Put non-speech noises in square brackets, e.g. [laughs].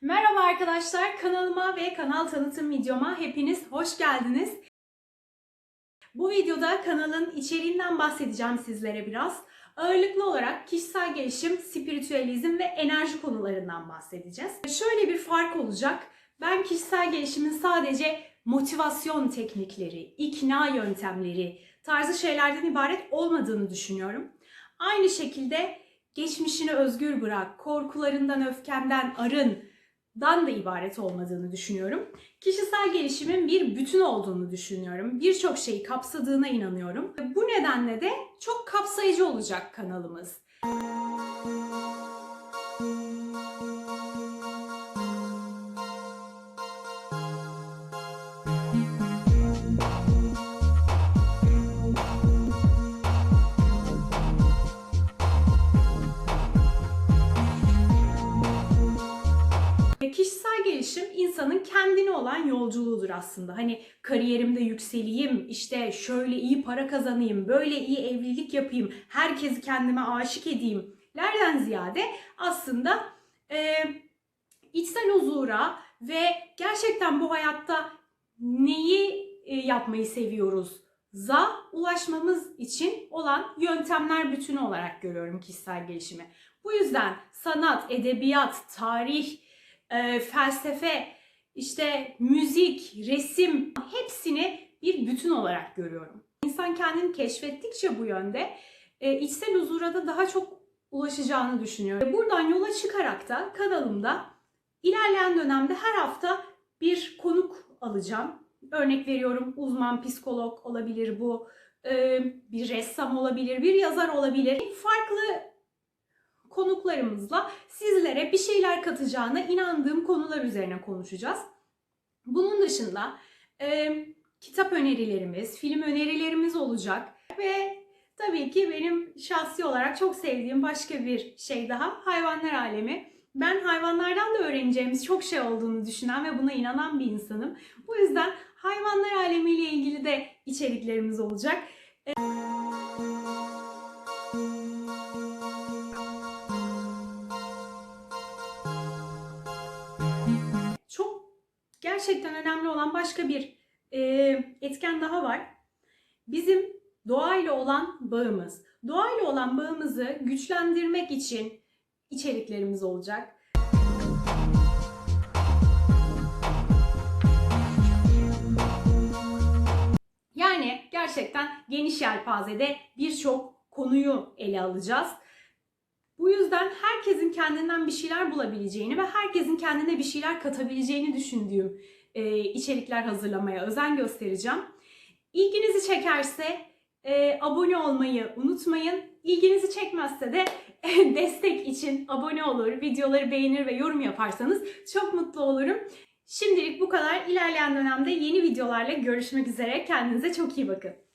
Merhaba arkadaşlar, kanalıma ve kanal tanıtım videoma hepiniz hoş geldiniz. Bu videoda kanalın içeriğinden bahsedeceğim sizlere biraz. Ağırlıklı olarak kişisel gelişim, spiritüalizm ve enerji konularından bahsedeceğiz. Şöyle bir fark olacak. Ben kişisel gelişimin sadece motivasyon teknikleri, ikna yöntemleri tarzı şeylerden ibaret olmadığını düşünüyorum. Aynı şekilde geçmişini özgür bırak, korkularından, öfkenden arın, dan da ibaret olmadığını düşünüyorum. Kişisel gelişimin bir bütün olduğunu düşünüyorum. Birçok şeyi kapsadığına inanıyorum. Bu nedenle de çok kapsayıcı olacak kanalımız. E, insanın kendine olan yolculuğudur aslında. Hani kariyerimde yükseleyim, işte şöyle iyi para kazanayım, böyle iyi evlilik yapayım, herkesi kendime aşık edeyim. Lerden ziyade aslında e, içsel huzura ve gerçekten bu hayatta neyi e, yapmayı seviyoruz za ulaşmamız için olan yöntemler bütünü olarak görüyorum kişisel gelişimi. Bu yüzden sanat, edebiyat, tarih, e, felsefe, işte müzik, resim hepsini bir bütün olarak görüyorum. İnsan kendini keşfettikçe bu yönde e, içsel huzura da daha çok ulaşacağını düşünüyorum. Buradan yola çıkarak da kanalımda ilerleyen dönemde her hafta bir konuk alacağım. Örnek veriyorum uzman psikolog olabilir bu, e, bir ressam olabilir, bir yazar olabilir. Farklı konuklarımızla sizlere bir şeyler katacağına inandığım konular üzerine konuşacağız. Bunun dışında e, kitap önerilerimiz, film önerilerimiz olacak ve tabii ki benim şahsi olarak çok sevdiğim başka bir şey daha hayvanlar alemi. Ben hayvanlardan da öğreneceğimiz çok şey olduğunu düşünen ve buna inanan bir insanım. Bu yüzden hayvanlar alemiyle ilgili de içeriklerimiz olacak. çok gerçekten önemli olan başka bir e, etken daha var. Bizim doğayla olan bağımız. Doğayla olan bağımızı güçlendirmek için içeriklerimiz olacak. Yani gerçekten geniş yelpazede birçok konuyu ele alacağız. Yüzden herkesin kendinden bir şeyler bulabileceğini ve herkesin kendine bir şeyler katabileceğini düşündüğüm e, içerikler hazırlamaya özen göstereceğim. İlginizi çekerse e, abone olmayı unutmayın. İlginizi çekmezse de [laughs] destek için abone olur, videoları beğenir ve yorum yaparsanız çok mutlu olurum. Şimdilik bu kadar. İlerleyen dönemde yeni videolarla görüşmek üzere. Kendinize çok iyi bakın.